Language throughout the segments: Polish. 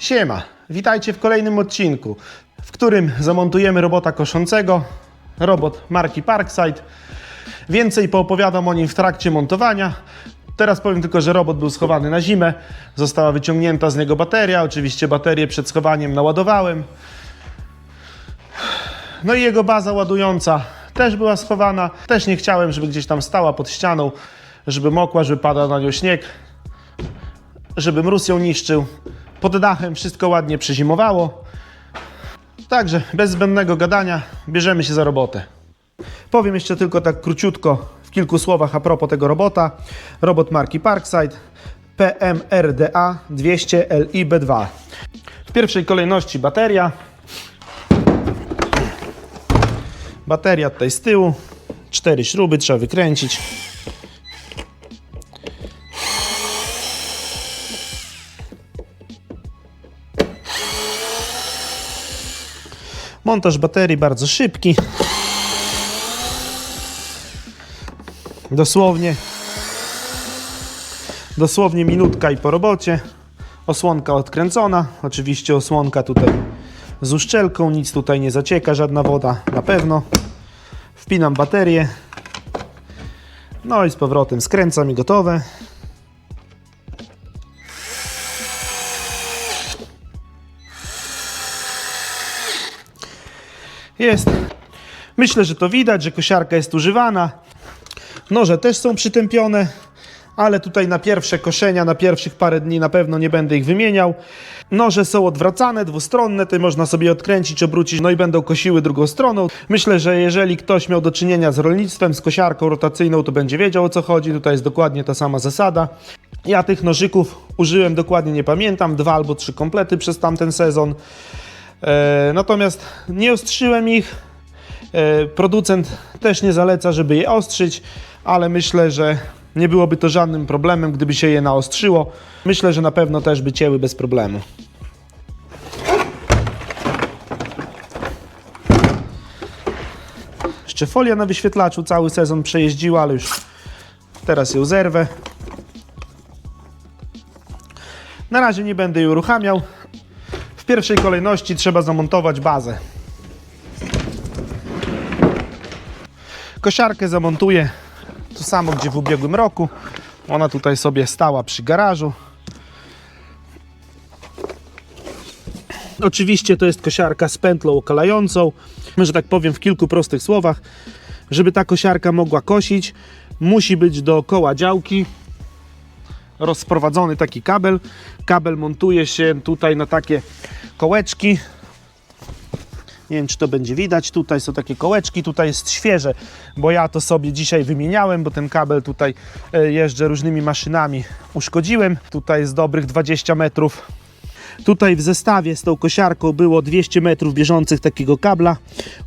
Siema, witajcie w kolejnym odcinku, w którym zamontujemy robota koszącego, robot marki Parkside. Więcej poopowiadam o nim w trakcie montowania. Teraz powiem tylko, że robot był schowany na zimę, została wyciągnięta z niego bateria, oczywiście baterię przed schowaniem naładowałem. No i jego baza ładująca też była schowana. Też nie chciałem, żeby gdzieś tam stała pod ścianą, żeby mokła, żeby padał na nią śnieg żeby mróz ją niszczył. Pod dachem wszystko ładnie przezimowało. Także bez zbędnego gadania bierzemy się za robotę. Powiem jeszcze tylko tak króciutko w kilku słowach a propos tego robota. Robot marki Parkside PMRDA 200 LIB2. W pierwszej kolejności bateria. Bateria tutaj z tyłu. Cztery śruby trzeba wykręcić. Montaż baterii bardzo szybki. Dosłownie dosłownie minutka i po robocie. Osłonka odkręcona. Oczywiście osłonka tutaj z uszczelką, nic tutaj nie zacieka, żadna woda na pewno. Wpinam baterię. No i z powrotem skręcam i gotowe. Jest. Myślę, że to widać, że kosiarka jest używana. Noże też są przytępione, ale tutaj na pierwsze koszenia, na pierwszych parę dni na pewno nie będę ich wymieniał. Noże są odwracane, dwustronne, tutaj można sobie odkręcić, obrócić, no i będą kosiły drugą stroną. Myślę, że jeżeli ktoś miał do czynienia z rolnictwem, z kosiarką rotacyjną, to będzie wiedział o co chodzi. Tutaj jest dokładnie ta sama zasada. Ja tych nożyków użyłem dokładnie, nie pamiętam, dwa albo trzy komplety przez tamten sezon. E, natomiast nie ostrzyłem ich. E, producent też nie zaleca, żeby je ostrzyć, ale myślę, że nie byłoby to żadnym problemem, gdyby się je naostrzyło. Myślę, że na pewno też by cięły bez problemu. Jeszcze folia na wyświetlaczu cały sezon przejeździła, ale już teraz ją zerwę. Na razie nie będę jej uruchamiał. Pierwszej kolejności trzeba zamontować bazę. Kosiarkę zamontuję to samo, gdzie w ubiegłym roku. Ona tutaj sobie stała przy garażu. Oczywiście to jest kosiarka z pętlą okalającą. Że tak powiem w kilku prostych słowach. Żeby ta kosiarka mogła kosić, musi być dookoła działki rozprowadzony taki kabel. Kabel montuje się tutaj na takie kołeczki. Nie wiem, czy to będzie widać. Tutaj są takie kołeczki, tutaj jest świeże, bo ja to sobie dzisiaj wymieniałem, bo ten kabel tutaj e, jeżdżę różnymi maszynami. Uszkodziłem. Tutaj jest dobrych 20 metrów. Tutaj w zestawie z tą kosiarką było 200 metrów bieżących takiego kabla.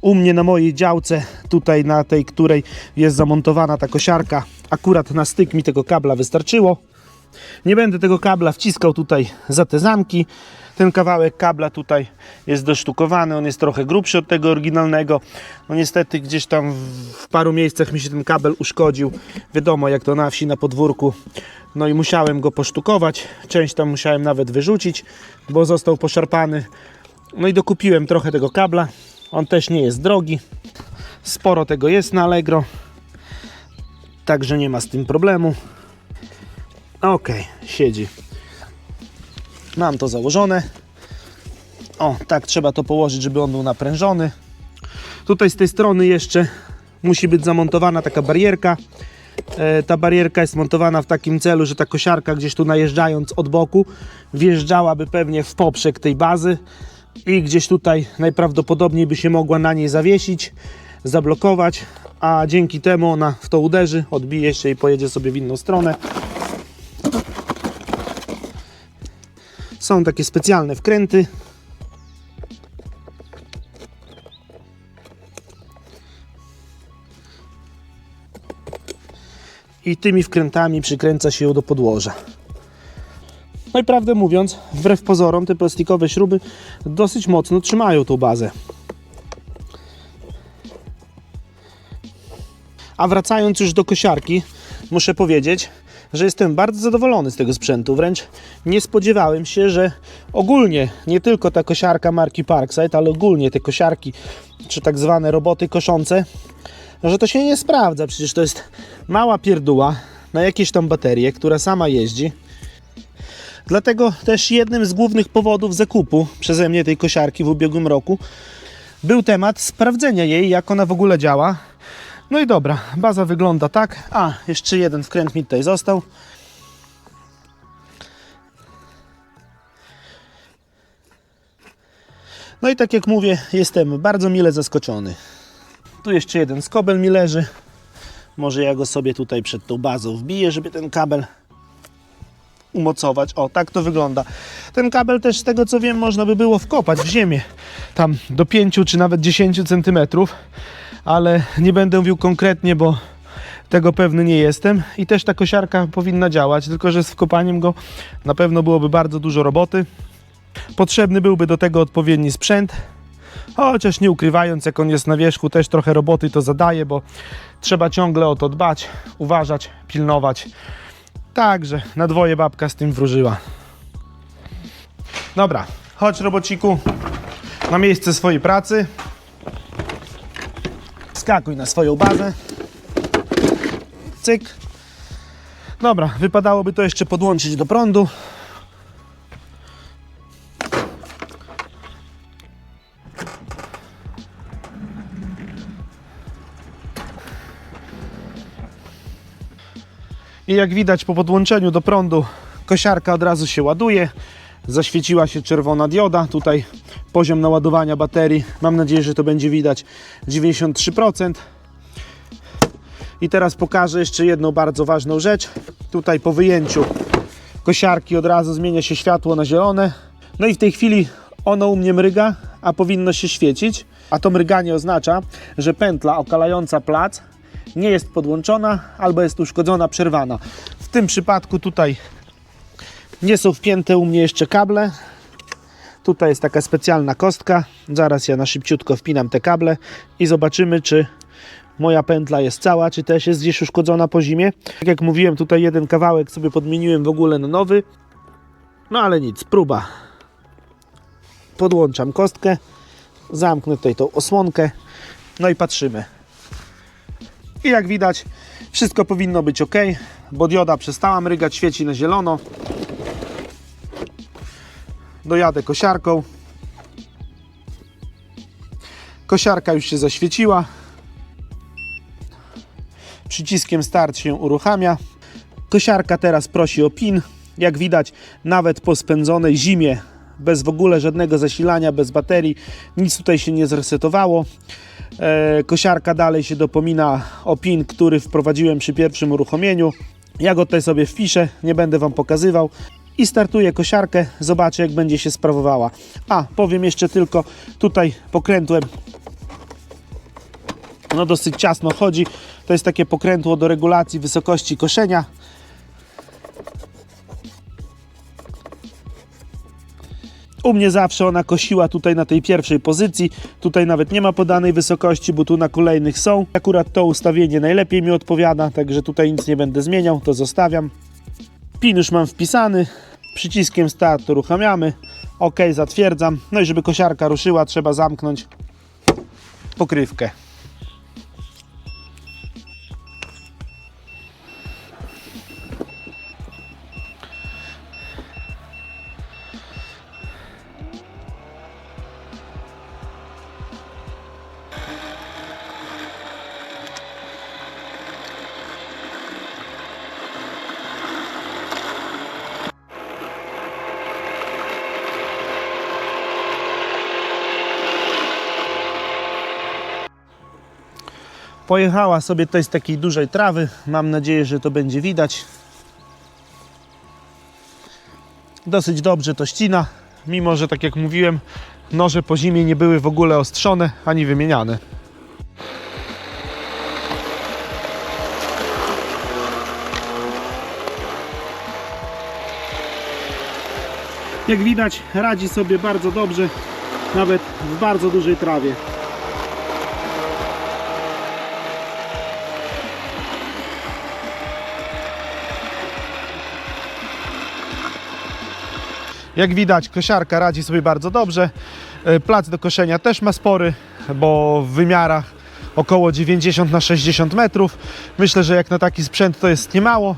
U mnie na mojej działce, tutaj na tej, której jest zamontowana ta kosiarka, akurat na styk mi tego kabla wystarczyło. Nie będę tego kabla wciskał tutaj za te zamki. Ten kawałek kabla tutaj jest dosztukowany, on jest trochę grubszy od tego oryginalnego. No niestety gdzieś tam w paru miejscach mi się ten kabel uszkodził. Wiadomo jak to na wsi, na podwórku. No i musiałem go posztukować. Część tam musiałem nawet wyrzucić, bo został poszarpany. No i dokupiłem trochę tego kabla. On też nie jest drogi. Sporo tego jest na Allegro. Także nie ma z tym problemu. Ok, siedzi. Mam to założone. O, tak trzeba to położyć, żeby on był naprężony. Tutaj z tej strony jeszcze musi być zamontowana taka barierka. E, ta barierka jest montowana w takim celu, że ta kosiarka gdzieś tu najeżdżając od boku wjeżdżałaby pewnie w poprzek tej bazy i gdzieś tutaj najprawdopodobniej by się mogła na niej zawiesić, zablokować, a dzięki temu ona w to uderzy, odbije się i pojedzie sobie w inną stronę. Są takie specjalne wkręty. I tymi wkrętami przykręca się ją do podłoża. No i prawdę mówiąc, wbrew pozorom, te plastikowe śruby dosyć mocno trzymają tą bazę. A wracając już do kosiarki, muszę powiedzieć, że jestem bardzo zadowolony z tego sprzętu. Wręcz nie spodziewałem się, że ogólnie nie tylko ta kosiarka marki Parkside, ale ogólnie te kosiarki, czy tak zwane roboty koszące, że to się nie sprawdza. Przecież to jest mała pierduła na jakieś tam baterie, która sama jeździ. Dlatego też jednym z głównych powodów zakupu przeze mnie tej kosiarki w ubiegłym roku był temat sprawdzenia jej, jak ona w ogóle działa. No i dobra, baza wygląda tak. A, jeszcze jeden wkręt mi tutaj został. No i tak jak mówię, jestem bardzo mile zaskoczony. Tu jeszcze jeden skobel mi leży. Może ja go sobie tutaj przed tą bazą wbiję, żeby ten kabel umocować. O, tak to wygląda. Ten kabel też z tego co wiem można by było wkopać w ziemię. Tam do 5 czy nawet 10 cm. Ale nie będę mówił konkretnie, bo tego pewny nie jestem. I też ta kosiarka powinna działać, tylko że z wkopaniem go na pewno byłoby bardzo dużo roboty. Potrzebny byłby do tego odpowiedni sprzęt. Chociaż nie ukrywając, jak on jest na wierzchu, też trochę roboty to zadaje, bo trzeba ciągle o to dbać, uważać, pilnować. Także na dwoje babka z tym wróżyła. Dobra, chodź robociku na miejsce swojej pracy. Skakuj na swoją bazę. Cyk. Dobra, wypadałoby to jeszcze podłączyć do prądu. I jak widać po podłączeniu do prądu kosiarka od razu się ładuje. Zaświeciła się czerwona dioda. Tutaj poziom naładowania baterii. Mam nadzieję, że to będzie widać 93%. I teraz pokażę jeszcze jedną bardzo ważną rzecz. Tutaj po wyjęciu kosiarki od razu zmienia się światło na zielone. No i w tej chwili ono u mnie mryga, a powinno się świecić. A to mryganie oznacza, że pętla okalająca plac nie jest podłączona albo jest uszkodzona, przerwana. W tym przypadku tutaj nie są wpięte u mnie jeszcze kable. Tutaj jest taka specjalna kostka. Zaraz ja na szybciutko wpinam te kable i zobaczymy, czy moja pętla jest cała, czy też jest gdzieś uszkodzona po zimie. Tak jak mówiłem, tutaj jeden kawałek sobie podmieniłem w ogóle na nowy. No ale nic, próba. Podłączam kostkę, zamknę tutaj tą osłonkę, no i patrzymy. I jak widać, wszystko powinno być ok, bo dioda przestała mrygać, świeci na zielono. Dojadę kosiarką. Kosiarka już się zaświeciła. Przyciskiem start się uruchamia. Kosiarka teraz prosi o PIN. Jak widać, nawet po spędzonej zimie, bez w ogóle żadnego zasilania, bez baterii, nic tutaj się nie zresetowało. E, kosiarka dalej się dopomina o PIN, który wprowadziłem przy pierwszym uruchomieniu. Ja go tutaj sobie wpiszę, nie będę Wam pokazywał. I startuję kosiarkę, zobaczę jak będzie się sprawowała. A, powiem jeszcze tylko, tutaj pokrętłem no dosyć ciasno chodzi. To jest takie pokrętło do regulacji wysokości koszenia. U mnie zawsze ona kosiła tutaj na tej pierwszej pozycji. Tutaj nawet nie ma podanej wysokości, bo tu na kolejnych są. Akurat to ustawienie najlepiej mi odpowiada, także tutaj nic nie będę zmieniał, to zostawiam. Pin już mam wpisany. Przyciskiem start uruchamiamy. OK, zatwierdzam. No i żeby kosiarka ruszyła, trzeba zamknąć pokrywkę. Pojechała sobie tutaj z takiej dużej trawy. Mam nadzieję, że to będzie widać. Dosyć dobrze to ścina, mimo że tak jak mówiłem, noże po zimie nie były w ogóle ostrzone ani wymieniane. Jak widać, radzi sobie bardzo dobrze, nawet w bardzo dużej trawie. Jak widać, kosiarka radzi sobie bardzo dobrze. E, Plac do koszenia też ma spory, bo w wymiarach około 90 na 60 metrów. Myślę, że jak na taki sprzęt to jest niemało.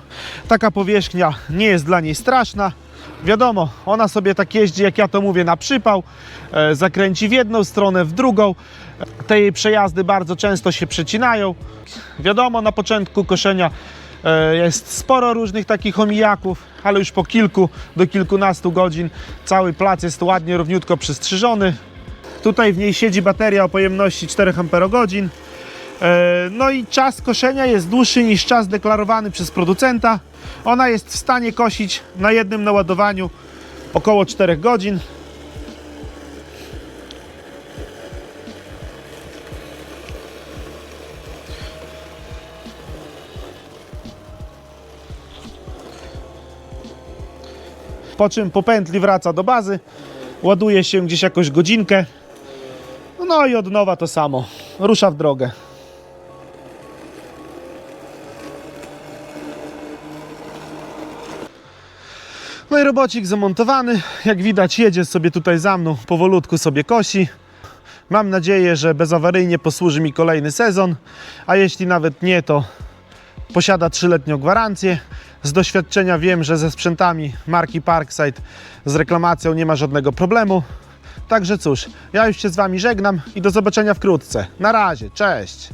Taka powierzchnia nie jest dla niej straszna. Wiadomo, ona sobie tak jeździ, jak ja to mówię, na przypał, e, zakręci w jedną stronę, w drugą. Te jej przejazdy bardzo często się przecinają. Wiadomo, na początku koszenia jest sporo różnych takich omijaków, ale już po kilku do kilkunastu godzin cały plac jest ładnie, równiutko przystrzyżony. Tutaj w niej siedzi bateria o pojemności 4 Ah. E, No i czas koszenia jest dłuższy niż czas deklarowany przez producenta. Ona jest w stanie kosić na jednym naładowaniu około 4 godzin. Po czym po pętli wraca do bazy, ładuje się gdzieś jakąś godzinkę. No i od nowa to samo. Rusza w drogę. No i robocik zamontowany. Jak widać, jedzie sobie tutaj za mną, powolutku sobie kosi. Mam nadzieję, że bezawaryjnie posłuży mi kolejny sezon, a jeśli nawet nie, to posiada trzyletnią gwarancję. Z doświadczenia wiem, że ze sprzętami marki Parkside z reklamacją nie ma żadnego problemu. Także cóż, ja już się z Wami żegnam i do zobaczenia wkrótce. Na razie, cześć!